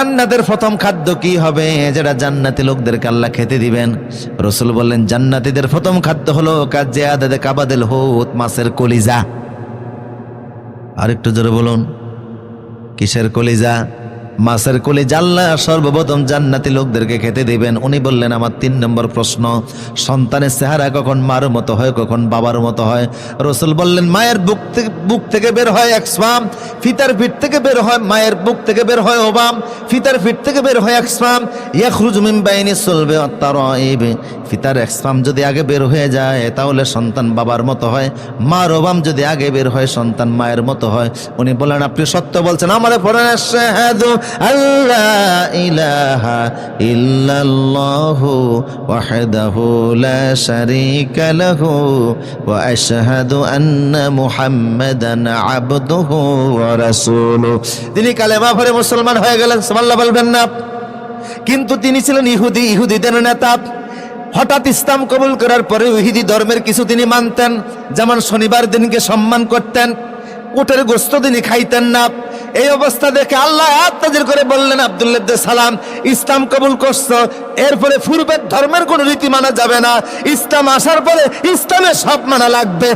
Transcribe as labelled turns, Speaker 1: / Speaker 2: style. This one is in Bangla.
Speaker 1: জান্নাতের প্রথম খাদ্য কি হবে? যেটা জান্নাতি লোকদেরকে আল্লাহ খেতে দিবেন। রসুল বললেন, জান্নাতিদের প্রথম খাদ্য হলো কাজে আদাদে কাবাদেল হোত মাছের কলিজা। আরেকটু জোরে বলুন, কিসের কলিজা? মাছের কলিজা আল্লাহ সর্বপ্রথম জান্নাতি লোকদেরকে খেতে দিবেন। উনি বললেন, আমার তিন নম্বর প্রশ্ন, সন্তানের চেহারা কখন মার মতো হয়, কখন বাবার মতো হয়? রসুল বললেন, মায়ের বুক থেকে বুক থেকে বের হয় এক স্বাম, ফিতার ফিট থেকে বের হয়, মায়ের বুক থেকে বের হয় ওবাম, ফিতার ফিট থেকে বের হয় এক স্বাম, ইয়াখরুজ মিন বাইনি চলবে অত্যারইব ফিতার এক স্পাম যদি আগে বের হয়ে যায়, তাহলে সন্তান বাবার মতো হয়, মার ওবাম যদি আগে বের হয়, সন্তান মায়ের মতো হয়। উনি বলেন আপনি সত্য বলছেন, আমার পড়েন শাহাদু আল্লাহ ইলাহা তিনি কালেমা পড়ে মুসলমান হয়ে গেলেন, সুবহানাল্লাহ বলবেন না। কিন্তু তিনি ছিলেন ইহুদি, ইহুদিদের নেতা। হঠাৎ ইসলাম কবুল করার পরে ইহুদি ধর্মের কিছু তিনি মানতেন। যেমন শনিবার দিনকে সম্মান করতেন, উটের গোস্ত তিনি খাইতেন না। এই অবস্থা দেখে আল্লাহ আত্মাজির করে বললেন আবদুল্লাহ সালাম, ইসলাম কবুল করছ? এরপরে পূর্বের ধর্মের কোনো রীতি মানা যাবে না। ইসলাম আসার পরে ইসলামের সব মানা লাগবে।